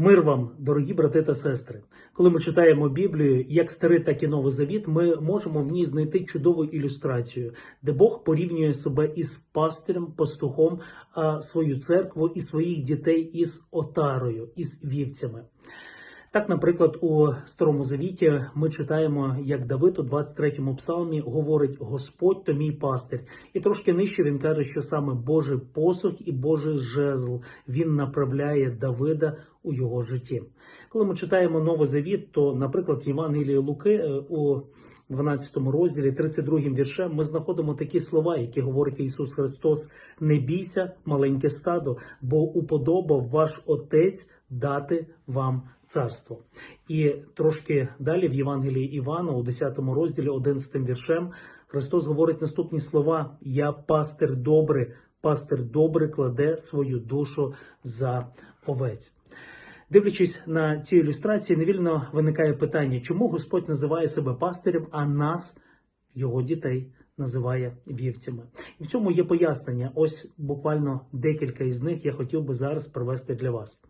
Мир вам, дорогі брати та сестри. Коли ми читаємо Біблію, як старий, так і новий завіт, ми можемо в ній знайти чудову ілюстрацію, де Бог порівнює себе із пастирем, пастухом, свою церкву і своїх дітей із отарою, із вівцями. Так, наприклад, у Старому Завіті ми читаємо, як Давид у 23-му псалмі говорить: Господь то мій пастир. І трошки нижче він каже, що саме Божий посух і Божий жезл він направляє Давида у його житті. Коли ми читаємо Новий Завіт, то, наприклад, Євангелії Луки е, у 12 розділі, 32 віршем, ми знаходимо такі слова, які говорить Ісус Христос: Не бійся, маленьке стадо, бо уподобав ваш Отець дати вам царство. І трошки далі в Євангелії Івана, у 10 розділі, 11 віршем, Христос говорить наступні слова: Я пастир добрий, пастир добрий кладе свою душу за овець. Дивлячись на ці ілюстрації, невільно виникає питання, чому Господь називає себе пастирем, а нас, його дітей, називає вівцями. І в цьому є пояснення. Ось буквально декілька із них я хотів би зараз привести для вас.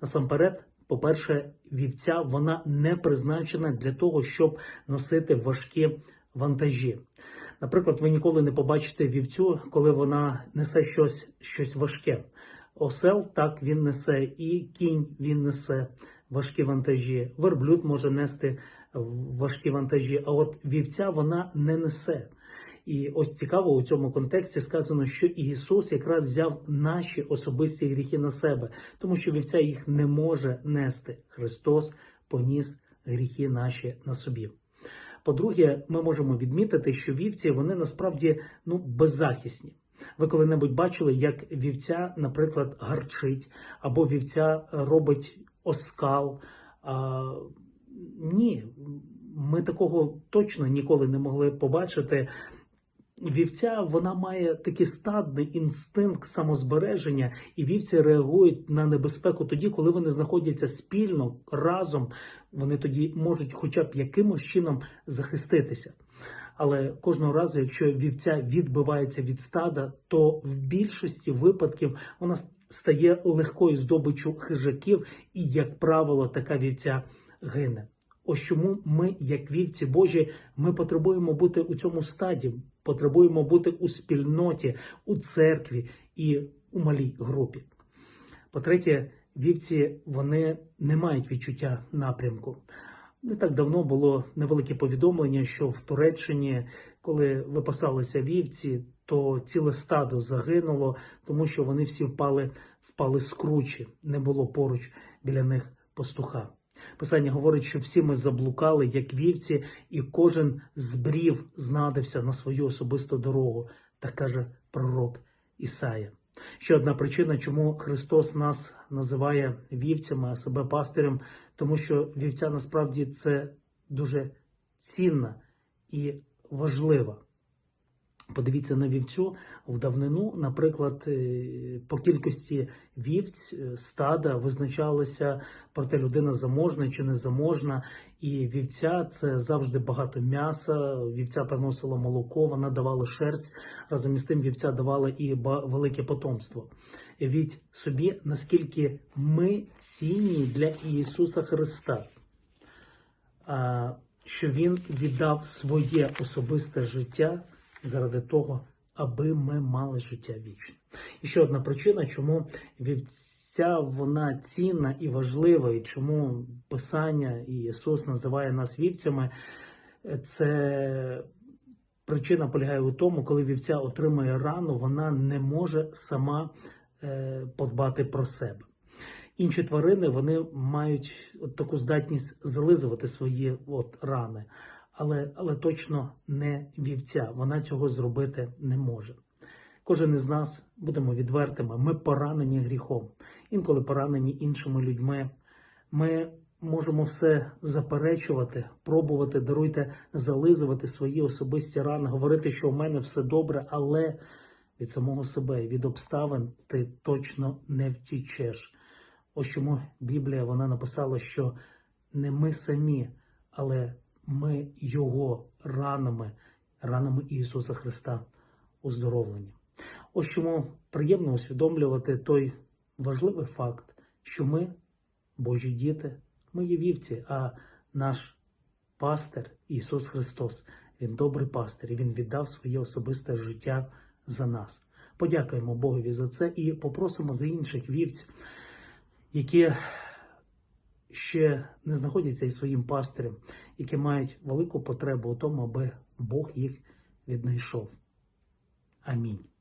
Насамперед, по-перше, вівця вона не призначена для того, щоб носити важкі вантажі. Наприклад, ви ніколи не побачите вівцю, коли вона несе щось, щось важке. Осел так він несе, і кінь він несе важкі вантажі. Верблюд може нести важкі вантажі, а от вівця вона не несе. І ось цікаво у цьому контексті сказано, що Ісус якраз взяв наші особисті гріхи на себе, тому що вівця їх не може нести. Христос поніс гріхи наші на собі. По-друге, ми можемо відмітити, що вівці вони насправді ну беззахисні. Ви коли-небудь бачили, як вівця, наприклад, гарчить, або вівця робить оскал? А, ні, ми такого точно ніколи не могли побачити. Вівця вона має такий стадний інстинкт самозбереження, і вівці реагують на небезпеку тоді, коли вони знаходяться спільно разом. Вони тоді можуть, хоча б якимось чином захиститися. Але кожного разу, якщо вівця відбивається від стада, то в більшості випадків вона стає легкою здобиччю хижаків, і, як правило, така вівця гине. Ось чому ми, як вівці Божі, ми потребуємо бути у цьому стаді, потребуємо бути у спільноті, у церкві і у малій групі. По-третє, вівці вони не мають відчуття напрямку. Не так давно було невелике повідомлення, що в Туреччині, коли випасалися вівці, то ціле стадо загинуло, тому що вони всі впали, впали з кручі, не було поруч біля них пастуха. Писання говорить, що всі ми заблукали, як вівці, і кожен збрів знадився на свою особисту дорогу, так каже пророк Ісая. Ще одна причина, чому Христос нас називає вівцями, а себе пастирем, тому що вівця насправді це дуже цінна і важлива. Подивіться на вівцю в давнину, наприклад, е, по кількості вівць е, стада визначалося про те, людина заможна чи не заможна. І вівця це завжди багато м'яса. Вівця приносила молоко, вона давала шерсть. Разом із тим вівця давала і велике потомство. Від собі, наскільки ми цінні для Ісуса Христа, що Він віддав своє особисте життя заради того, аби ми мали життя вічне. І ще одна причина, чому вівця вона цінна і важлива, і чому Писання і Ісус називає нас вівцями, це причина полягає у тому, коли вівця отримує рану, вона не може сама е, подбати про себе. Інші тварини вони мають от таку здатність зализувати свої от рани але, але точно не вівця. Вона цього зробити не може. Кожен із нас, будемо відвертими, ми поранені гріхом, інколи поранені іншими людьми. Ми можемо все заперечувати, пробувати, даруйте, зализувати свої особисті рани, говорити, що у мене все добре, але від самого себе, від обставин ти точно не втічеш. Ось чому Біблія вона написала, що не ми самі, але ми Його ранами, ранами Ісуса Христа оздоровлені. Ось чому приємно усвідомлювати той важливий факт, що ми Божі діти, ми є вівці, а наш пастир Ісус Христос, Він добрий пастир, і Він віддав своє особисте життя за нас. Подякуємо Богові за це і попросимо за інших вівців, які ще не знаходяться із своїм пастирем, які мають велику потребу у тому, аби Бог їх віднайшов. Амінь.